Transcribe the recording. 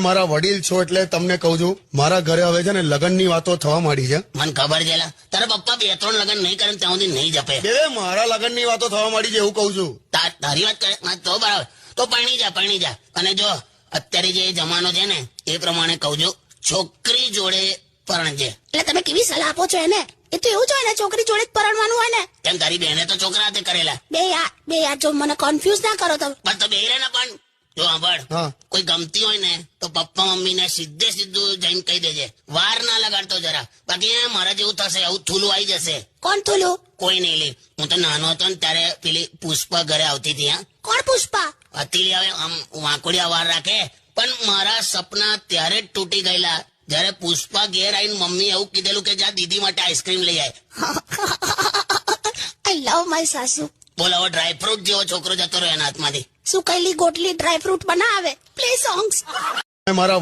મારા વડીલ છો એટલે તમને કહું છું મારા ઘરે હવે છે ને લગ્નની વાતો થવા માંડી છે. મને ખબર છે તારા પપ્પા બે ત્રણ લગ્ન નહીં કરે ત્યાં સુધી નહીં જપે. બે મારા લગ્નની વાતો થવા માંડી છે એવું કહું છું. તારી વાત કરે તો બરાબર. તો પરણી જા પરણી જા. અને જો અત્યારે જે જમાનો છે ને એ પ્રમાણે કહું છું છોકરી જોડે પરણજે. એટલે તમે કેવી સલાહ આપો છો એને? એ તો એવું જોઈએ ને છોકરી જોડે જ પરણવાનું હોય ને. તેમ તારી બેને તો છોકરા હાથે કરેલા. બે યાર બે યાર જો મને કન્ફ્યુઝ ના કરો તમે પણ તો બે ને પણ. જો સાંભળ કોઈ ગમતી હોય ને તો પપ્પા મમ્મી ને સીધે સીધું જઈને કહી દેજે. વાર ના લગાડતો જરા. બાકી મારા જેવું થશે આવું થૂલું આવી જશે. કોણ થૂલું? કોઈ નહીં લે. હું તો નાનો હતો ને ત્યારે પેલી પુષ્પા ઘરે આવતી હતી હા. કોણ પુષ્પા? હતી હવે આમ વાંકોડિયા વાર રાખે. પણ મારા સપના ત્યારે જ તૂટી ગયેલા. જયારે પુષ્પા ઘેર આવીને મમ્મી એવું કીધેલું કે જા દીદી માટે આઈસ્ક્રીમ લઈ આય. આઈ લવ માય સાસુ. બોલાવો ડ્રાયફ્રૂટ જેવો છોકરો જતો રહ્યો એના હાથમાંથી. સુકૈલી ગોટલી ડ્રાયફ્રૂટ બનાવે. પ્લે સોંગ્સ મારા